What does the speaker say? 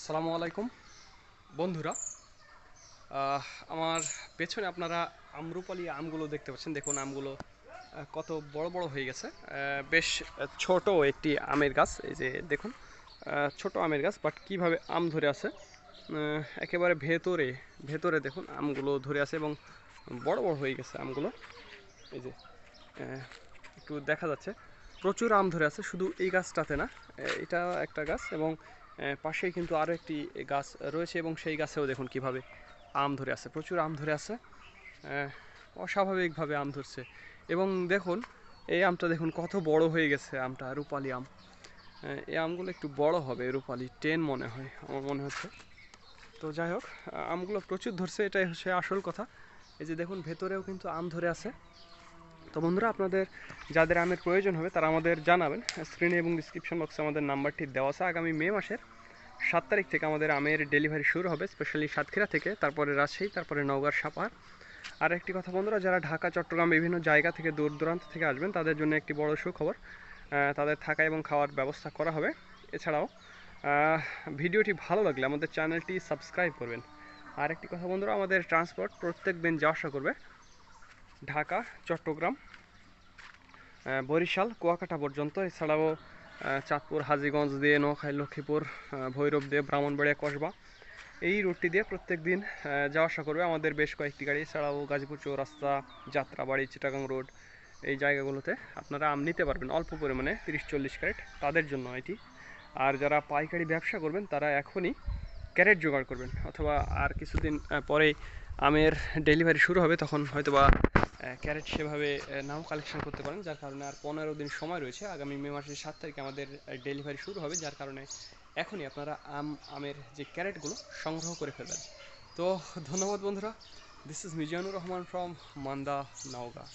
আসসালামু আলাইকুম। বন্ধুরা আমার পেছনে আপনারা আমরুপালি আমগুলো দেখতে পাচ্ছেন। দেখুন, আমগুলো কত বড় বড় হয়ে গেছে। বেশ ছোট একটি আমের গাছ। এই যে দেখুন ছোট আমের গাছ বাট কীভাবে আম ধরে আছে একেবারে ভেতরে ভেতরে দেখুন, আমগুলো ধরে আছে এবং বড় বড় হয়ে গেছে আমগুলো। এই যে একটু দেখা যাচ্ছে, প্রচুর আম ধরে আছে, শুধু এই গাছটাতে না এটা একটা গাছ এবং পাশেই কিন্তু আরও একটি গাছ রয়েছে এবং সেই গাছেও দেখুন কীভাবে আম ধরে আছে, প্রচুর আম ধরে আছে অস্বাভাবিকভাবে আম ধরছে। এবং দেখুন, এই আমটা দেখুন কত বড় হয়ে গেছে, আমটা রূপালি আম। এই আমগুলো একটু বড় হবে, রূপালি টেন মনে হয়, আমার মনে হচ্ছে। তো যাই হোক আমগুলো প্রচুর ধরছে, এটাই হচ্ছে আসল কথা। এই যে দেখুন, ভেতরেও কিন্তু আম ধরে আছে। তো বন্ধুরা, আপনাদের যাদের আমের প্রয়োজন হবে, তারা আমাদের জানাবেন। স্ক্রিনে এবং ডিসক্রিপশন বক্সে আমাদের নাম্বারটি দেওয়া আছে। আগামী মে মাসের সাত তারিখ থেকে আমাদের আমের ডেলিভারি শুরু হবে স্পেশালি সাতক্ষীরা থেকে, তারপরে রাজশাহী, তারপরে নওগাঁর সাপাহার আর একটি কথা বন্ধুরা, যারা ঢাকা, চট্টগ্রাম বিভিন্ন জায়গা থেকে দূর দূরান্ত থেকে আসবেন, তাদের জন্য একটি বড় সুখবর তাদের থাকা এবং খাওয়ার ব্যবস্থা করা হবে। এছাড়াও ভিডিওটি ভালো লাগলে আমাদের চ্যানেলটি সাবস্ক্রাইব করবেন। আর একটি কথা বন্ধুরা, আমাদের ট্রান্সপোর্ট প্রত্যেক দিন যাওয়া আসা করবে। ঢাকা, চট্টগ্রাম বরিশাল, কুয়াকাটা পর্যন্ত। এছাড়াও চাঁদপুর, হাজিগঞ্জ দিয়ে, নোয়াখালী, লক্ষ্মীপুর ভৈরব দিয়ে, ব্রাহ্মণবাড়িয়া, কসবা এই রুটটি দিয়ে প্রত্যেক দিন যাওয়া আসা করবে আমাদের বেশ কয়েকটি গাড়ি, এছাড়াও গাজীপুর চৌরাস্তা, যাত্রাবাড়ি, চিটাগাং রোড, এই জায়গাগুলোতে আপনারা আম নিতে পারবেন। অল্প পরিমাণে তিরিশ চল্লিশ ক্যারেট তাদের জন্য এটি। আর যারা পাইকারি ব্যবসা করবেন তারা এখনই ক্যারেট জোগাড় করবেন অথবা আর কিছুদিন পরে আমের ডেলিভারি শুরু হবে, তখন হয়তোবা ক্যারেট সেভাবে নাও কালেকশন করতে পারেন, যার কারণে আর পনেরো দিন সময় রয়েছে। আগামী মে মাসের সাত তারিখে আমাদের ডেলিভারি শুরু হবে, যার কারণে এখনই আপনারা আম, আমের যে ক্যারেটগুলো সংগ্রহ করে ফেলবেন। তো ধন্যবাদ বন্ধুরা। This is Mizanur Rahman from Manda Naogaon